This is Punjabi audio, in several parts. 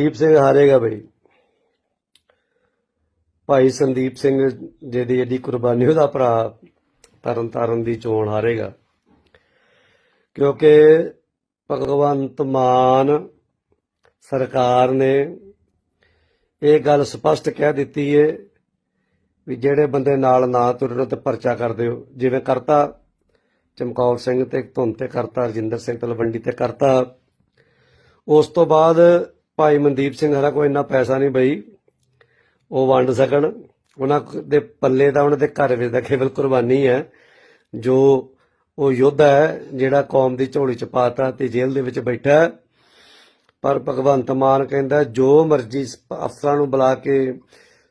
ਸੰਦੀਪ ਸਿੰਘ ਹਾਰੇਗਾ ਬਈ। ਭਾਈ ਸੰਦੀਪ ਸਿੰਘ ਜਿਹਦੀ ਇਹਦੀ ਕੁਰਬਾਨੀ ਉਹਦਾ ਭਰਾ ਤਰਨ ਤਾਰਨ ਦੀ ਚੋਣ ਹਾਰੇਗਾ। ਕਿਉਂਕਿ ਭਗਵੰਤ ਮਾਨ ਸਰਕਾਰ ਨੇ ਇਹ ਗੱਲ ਸਪਸ਼ਟ ਕਹਿ ਦਿੱਤੀ ਏ ਵੀ ਜਿਹੜੇ ਬੰਦੇ ਨਾਲ ਨਾ ਤੁਰਨ ਤੇ ਪਰਚਾ ਕਰ ਦਿਓ ਜਿਵੇਂ ਕਰਤਾ ਚਮਕੌਰ ਸਿੰਘ ਤੇ ਧੁੰਨ ਤੇ ਕਰਤਾ, ਰਜਿੰਦਰ ਸਿੰਘ ਤਲਵੰਡੀ ਤੇ ਕਰਤਾ, ਉਸ ਤੋਂ ਬਾਅਦ ਭਾਈ ਮਨਦੀਪ ਸਿੰਘ ਹਰਾ ਕੋਈ ਇੰਨਾ ਪੈਸਾ ਨਹੀਂ ਬਈ। ਉਹ ਵੰਡ ਸਕਣ। ਉਹਨਾਂ ਦੇ ਪੱਲੇ ਦਾ ਉਹਨਾਂ ਦੇ ਘਰ ਵਿੱਚ ਦਾ ਕੇਵਲ ਕੁਰਬਾਨੀ ਹੈ। ਜੋ ਉਹ ਯੋਧਾ ਹੈ, ਜਿਹੜਾ ਕੌਮ ਦੀ ਝੋਲੀ ਚ ਪਾਤਾ ਤੇ ਜੇਲ੍ਹ ਦੇ ਵਿੱਚ ਬੈਠਾ ਪਰ ਭਗਵੰਤ ਮਾਨ ਕਹਿੰਦਾ, ਜੋ ਮਰਜ਼ੀ ਅਫਸਰਾਂ ਨੂੰ ਬੁਲਾ ਕੇ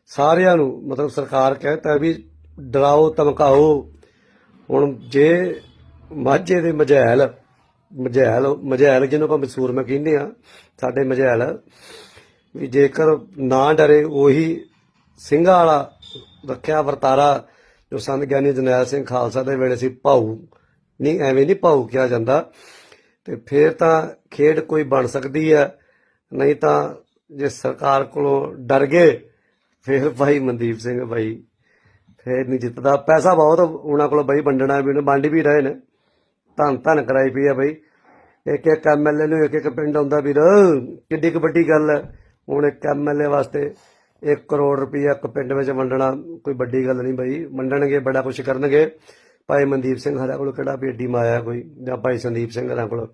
ਸਾਰਿਆਂ ਨੂੰ, ਮਤਲਬ ਸਰਕਾਰ ਕਹਿੰਦਾ ਵੀ ਡਰਾਓ, ਧਮਕਾਓ। ਹੁਣ ਜੇ ਮਾਝੇ ਦੇ ਮਝੈਲ ਮਝੈਲ ਮਝੈਲ ਜਿਹਨੂੰ ਆਪਾਂ ਮਸੂਰ ਮੈਂ ਕਹਿੰਦੇ ਆ ਸਾਡੇ ਮਝੈਲ, ਵੀ ਜੇਕਰ ਨਾ ਡਰੇ ਉਹੀ ਸਿੰਘਾਂ ਵਾਲਾ ਰੱਖਿਆ ਵਰਤਾਰਾ ਜੋ ਸੰਤ ਗਿਆਨੀ ਜਰਨੈਲ ਸਿੰਘ ਖਾਲਸਾ ਦੇ ਵੇਲੇ ਸੀ, ਭਾਊ। ਨਹੀਂ, ਐਵੇਂ ਨਹੀਂ ਭਾਊ ਕਿਹਾ ਜਾਂਦਾ। ਤੇ ਫਿਰ ਤਾਂ ਖੇਡ ਕੋਈ ਬਣ ਸਕਦੀ ਹੈ, ਨਹੀਂ ਤਾਂ ਜੇ ਸਰਕਾਰ ਕੋਲੋਂ ਡਰ ਗਏ, ਫਿਰ ਭਾਈ ਮਨਦੀਪ ਸਿੰਘ ਭਾਈ ਫਿਰ ਨਹੀਂ ਜਿੱਤਦਾ। ਪੈਸਾ ਬਹੁਤ, ਉਹਨਾਂ ਕੋਲ ਬਈ ਵੰਡਣਾ ਵੀ ਉਹਨੇ ਵੰਡ ਵੀ ਰਹੇ ਨੇ। ਧੰਨ ਧੰਨ ਕਰਾਈ ਪਈ ਆ ਬਈ। ਇੱਕ ਇੱਕ ਐਮਐਲਏ ਨੂੰ ਇੱਕ ਇੱਕ ਪਿੰਡ ਆਉਂਦਾ ਵੀਰ। ਕਿੱਡੀ ਕੁ ਵੱਡੀ ਗੱਲ ਹੈ। ਹੁਣ ਇੱਕ ਐਮਐਲਏ ਵਾਸਤੇ 1 ਕਰੋੜ ਰੁਪਈਆ ਇੱਕ ਪਿੰਡ ਵਿੱਚ ਵੰਡਣਾ ਕੋਈ ਵੱਡੀ ਗੱਲ ਨਹੀਂ ਬਈ। ਵੰਡਣਗੇ, ਬੜਾ ਕੁਝ ਕਰਨਗੇ। ਭਾਈ ਮਨਦੀਪ ਸਿੰਘ ਹਰਾਂ ਕੋਲ ਕਿਹੜਾ ਵੀ ਏਡੀ ਮਾਇਆ ਕੋਈ, ਜਾਂ ਭਾਈ ਸੰਦੀਪ ਸਿੰਘ ਹਰਾਂ ਕੋਲ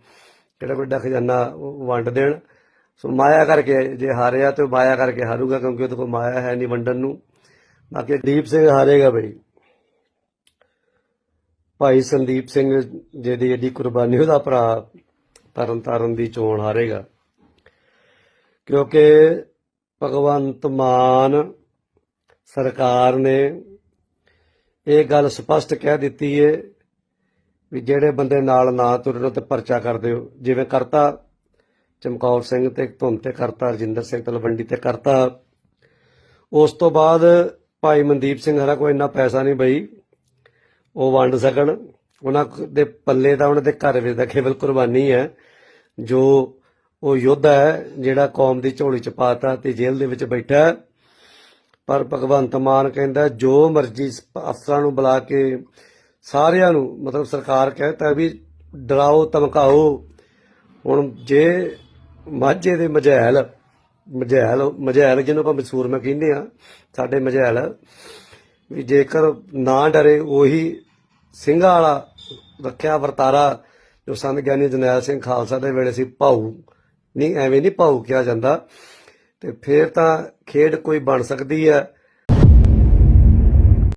ਕਿਹੜਾ ਕੋਈ ਖਜ਼ਾਨਾ ਉਹ ਵੰਡ ਦੇਣ। ਸੋ ਮਾਇਆ ਕਰਕੇ ਜੇ ਹਾਰਿਆ ਤੇ ਮਾਇਆ ਕਰਕੇ ਹਾਰੂਗਾ, ਕਿਉਂਕਿ ਉਹਦੇ ਕੋਲ ਮਾਇਆ ਹੈ ਨਹੀਂ ਵੰਡਣ ਨੂੰ। ਬਾਕੀ ਦੀਪ ਸਿੰਘ ਹਾਰੇਗਾ ਬਈ। ਭਾਈ ਸੰਦੀਪ ਸਿੰਘ ਜਿਹਦੀ ਇਹਦੀ ਕੁਰਬਾਨੀ ਉਹਦਾ ਭਰਾ ਤਰਨ ਤਾਰਨ ਦੀ ਚੋਣ ਹਾਰੇਗਾ। ਕਿਉਂਕਿ ਭਗਵੰਤ ਮਾਨ ਸਰਕਾਰ ਨੇ ਇਹ ਗੱਲ ਸਪਸ਼ਟ ਕਹਿ ਦਿੱਤੀ ਏ ਵੀ ਜਿਹੜੇ ਬੰਦੇ ਨਾਲ ਨਾ ਤੁਰਨ ਤੇ ਪਰਚਾ ਕਰ ਦਿਓ ਜਿਵੇਂ ਕਰਤਾ ਚਮਕੌਰ ਸਿੰਘ ਤੇ ਧੁੰਮ ਤੇ ਕਰਤਾ, ਰਜਿੰਦਰ ਸਿੰਘ ਤਲਵੰਡੀ ਤੇ ਕਰਤਾ, ਉਸ ਤੋਂ ਬਾਅਦ ਭਾਈ ਮਨਦੀਪ ਸਿੰਘ ਹਰਾ ਕੋਈ ਇੰਨਾ ਪੈਸਾ ਨਹੀਂ ਬਈ ਉਹ ਵੰਡ ਸਕਣ। ਉਹਨਾਂ ਦੇ ਪੱਲੇ ਦਾ ਉਹਨਾਂ ਦੇ ਘਰ ਵਿੱਚ ਦਾ ਕੇਵਲ ਕੁਰਬਾਨੀ ਹੈ। ਜੋ ਉਹ ਯੋਧਾ ਹੈ, ਜਿਹੜਾ ਕੌਮ ਦੀ ਝੋਲੀ ਚ ਪਾਤਾ ਤੇ ਜੇਲ੍ਹ ਦੇ ਵਿੱਚ ਬੈਠਾ ਪਰ ਭਗਵੰਤ ਮਾਨ ਕਹਿੰਦਾ, ਜੋ ਮਰਜ਼ੀ ਅਫਸਰਾਂ ਨੂੰ ਬੁਲਾ ਕੇ ਸਾਰਿਆਂ ਨੂੰ, ਮਤਲਬ ਸਰਕਾਰ ਕਹਿੰਦਾ ਵੀ ਡਰਾਓ, ਧਮਕਾਓ। ਹੁਣ ਜੇ ਮਾਝੇ ਦੇ ਮਝੈਲ ਮਝੈਲ ਮਝੈਲ ਜਿਹਨੂੰ ਆਪਾਂ ਮਸੂਰ ਮੈਂ ਕਹਿੰਦੇ ਆ ਸਾਡੇ ਮਝੈਲ, ਵੀ ਜੇਕਰ ਨਾ ਡਰੇ, ਉਹੀ ਸਿੰਘਾਂ ਵਾਲਾ ਰੱਖਿਆ ਵਰਤਾਰਾ ਜੋ ਸੰਤ ਗਿਆਨੀ ਜਰਨੈਲ ਸਿੰਘ ਖਾਲਸਾ ਦੇ ਵੇਲੇ ਸੀ, ਭਾਊ। ਨਹੀਂ, ਐਵੇਂ ਨਹੀਂ ਭਾਊ ਕਿਹਾ ਜਾਂਦਾ। ਤੇ ਫੇਰ ਤਾਂ ਖੇਡ ਕੋਈ ਬਣ ਸਕਦੀ ਹੈ।